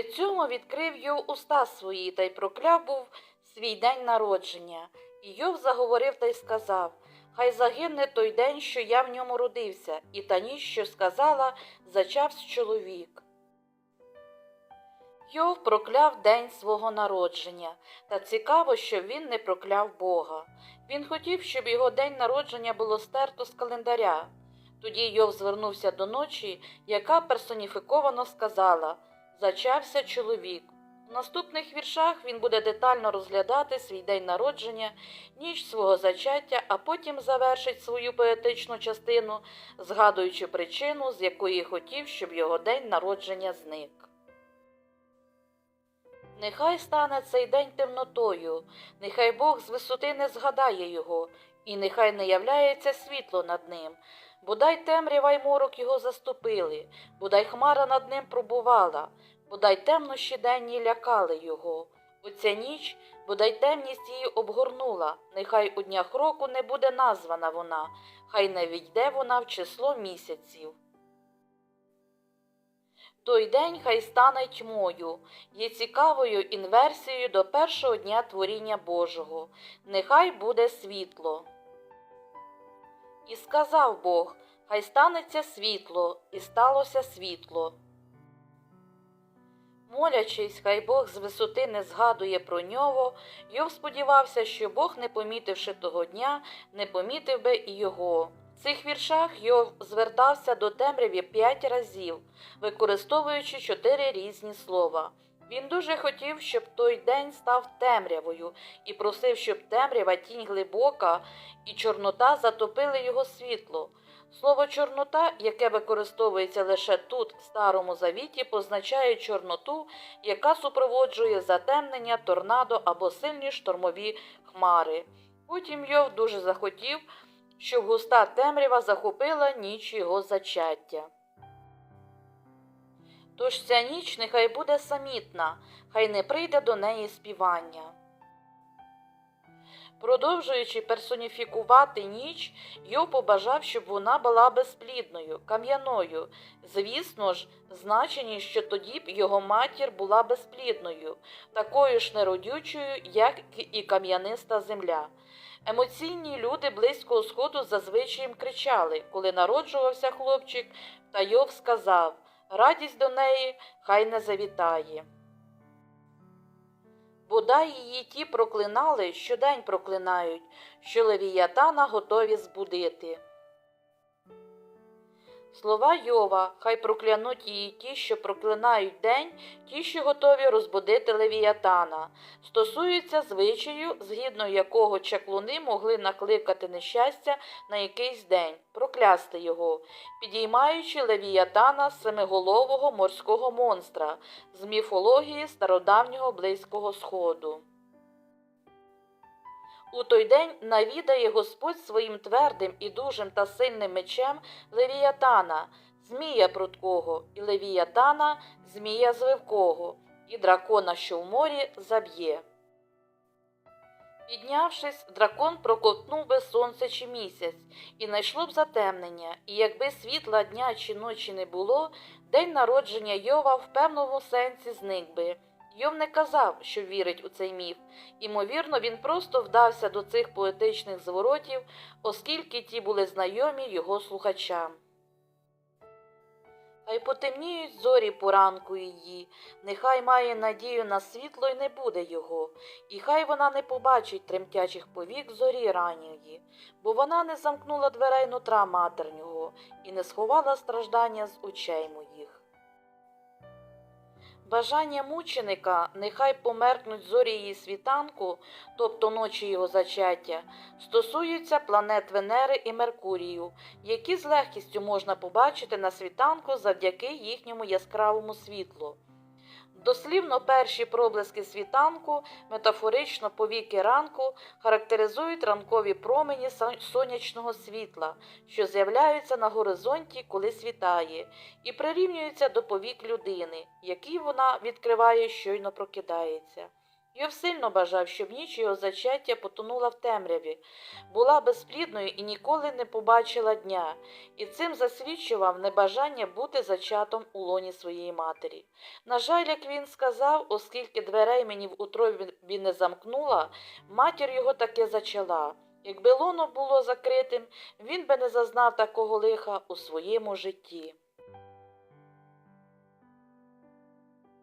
При цьому відкрив Йов уста свої та й прокляв був свій день народження. І Йов заговорив та й сказав Хай загине той день, що я в ньому родився, і та ніч, що сказала, зачавсь чоловік. Йов прокляв день свого народження, та цікаво, що він не прокляв Бога. Він хотів, щоб його день народження було стерто з календаря. Тоді Йов звернувся до ночі, яка персоніфіковано сказала Зачався чоловік. У наступних віршах він буде детально розглядати свій день народження, ніч свого зачаття, а потім завершить свою поетичну частину, згадуючи причину, з якої хотів, щоб його день народження зник. Нехай стане цей день темнотою, нехай Бог з висоти не згадає його, і нехай не являється світло над ним. Бодай темрява й морок його заступили, бодай хмара над ним пробувала, бодай темнощі денні лякали його. Оця ніч, бодай темність її обгорнула, нехай у днях року не буде названа вона, хай не війде вона в число місяців. Той день хай стане тьмою, є цікавою інверсією до першого дня творіння Божого. Нехай буде світло. І сказав Бог, хай станеться світло, і сталося світло. Молячись, хай Бог з висоти не згадує про нього, Йов сподівався, що Бог, не помітивши того дня, не помітив би і його. В цих віршах Йов звертався до темряві п'ять разів, використовуючи чотири різні слова. Він дуже хотів, щоб той день став темрявою, і просив, щоб темрява, тінь глибока і чорнота затопили його світло. Слово чорнота, яке використовується лише тут, в Старому Завіті, позначає чорноту, яка супроводжує затемнення, торнадо або сильні штормові хмари. Потім Йов дуже захотів, щоб густа темрява захопила ніч його зачаття. Тож ця ніч нехай буде самітна, хай не прийде до неї співання. Продовжуючи персоніфікувати ніч, Йов побажав, щоб вона була безплідною, кам'яною. Звісно ж, значені, що тоді б його матір була безплідною, такою ж неродючою, як і кам'яниста земля. Емоційні люди близького сходу зазвичай кричали, коли народжувався хлопчик, та Йов сказав радість до неї хай не завітає. Бодай її ті проклинали, щодень проклинають, що левіятана готові збудити. Слова Йова, хай проклянуть її ті, що проклинають день, ті, що готові розбудити левіятана, стосуються звичаю, згідно якого чаклуни могли накликати нещастя на якийсь день, проклясти його, підіймаючи левіятана семиголового морського монстра з міфології стародавнього Близького Сходу. У той день навідає Господь своїм твердим і дужим та сильним мечем Левіятана, Змія прудкого, і Левіятана, Змія звивкого, і дракона, що в морі, заб'є. Піднявшись, дракон проковтнув би сонце чи місяць, і найшло б затемнення, і якби світла дня чи ночі не було, день народження Йова в певному сенсі зник би. Йов не казав, що вірить у цей міф. Імовірно, він просто вдався до цих поетичних зворотів, оскільки ті були знайомі його слухачам. Хай потемніють зорі поранку її, нехай має надію на світло й не буде його, і хай вона не побачить тремтячих повік зорі ранньої, бо вона не замкнула дверей нутра матернього і не сховала страждання з очей моїх. Бажання мученика, нехай померкнуть зорі її світанку, тобто ночі його зачаття, стосуються планет Венери і Меркурію, які з легкістю можна побачити на світанку завдяки їхньому яскравому світлу. Дослівно перші проблиски світанку, метафорично повіки ранку, характеризують ранкові промені сонячного світла, що з'являються на горизонті, коли світає, і прирівнюються до повік людини, які вона відкриває, щойно прокидається. Йов сильно бажав, щоб ніч його зачаття потонула в темряві, була безплідною і ніколи не побачила дня, і цим засвідчував небажання бути зачатом у лоні своєї матері. На жаль, як він сказав, оскільки дверей мені в утробі не замкнула, матір його таки зачала. Якби лоно було закритим, він би не зазнав такого лиха у своєму житті.